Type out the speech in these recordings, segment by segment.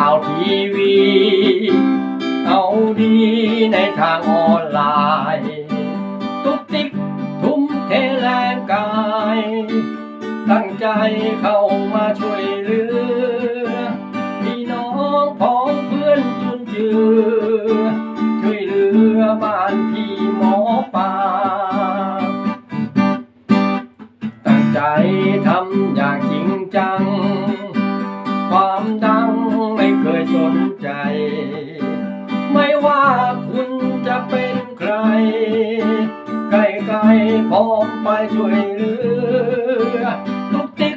ข่าวทีวี เอาดีในทางออนไลน์ตุกติ๊กทุ่มเทแรงกาย ตั้งใจเข้ามาช่วยเหลือพี่น้องพ้องเพื่อนจุนเจือ ช่วยเหลือบ้านพี่หมอป่าตั้งใจทำอย่างจริงจัง ใจ ไม่ว่าคุณจะเป็นใคร ใกล้ๆพร้อมไปช่วยเหลือ ทุกทิศ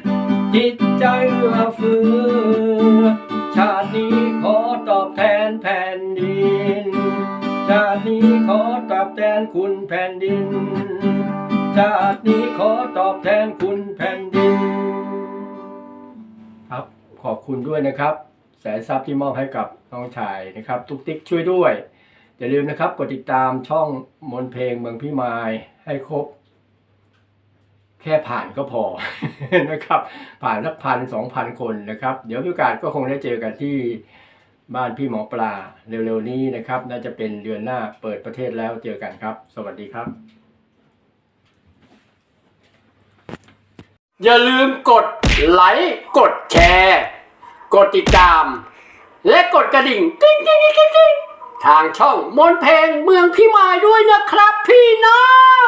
จิตใจเอื้อเฟื้อ ชาตินี้ขอตอบแทนแผ่นดิน ชาตินี้ขอตอบแทนคุณแผ่นดิน ชาตินี้ขอตอบแทนคุณแผ่นดิน ครับขอบคุณด้วยนะครับ แสนทรัพย์ที่มอบให้กับน้องชายนะครับ ทุกติ๊กช่วยด้วย อย่าลืมนะครับกดติดตามช่องมนเพลงเมืองพี่มายให้ครบ แค่ผ่านก็พอนะครับ ผ่านสักพันสองพันคนนะครับ เดี๋ยวมีโอกาสก็คงได้เจอกันที่บ้านพี่หมอปลาเร็วๆนี้นะครับ น่าจะเป็นเดือนหน้าเปิดประเทศแล้วเจอกันครับ สวัสดีครับ อย่าลืมกดไลค์กดแชร์ กดติดตาม และกดกระดิ่งกริ๊งกริ๊งกริ๊งกริ๊งทางช่องมนเพลงเมืองพิมายด้วยนะครับพี่น้อง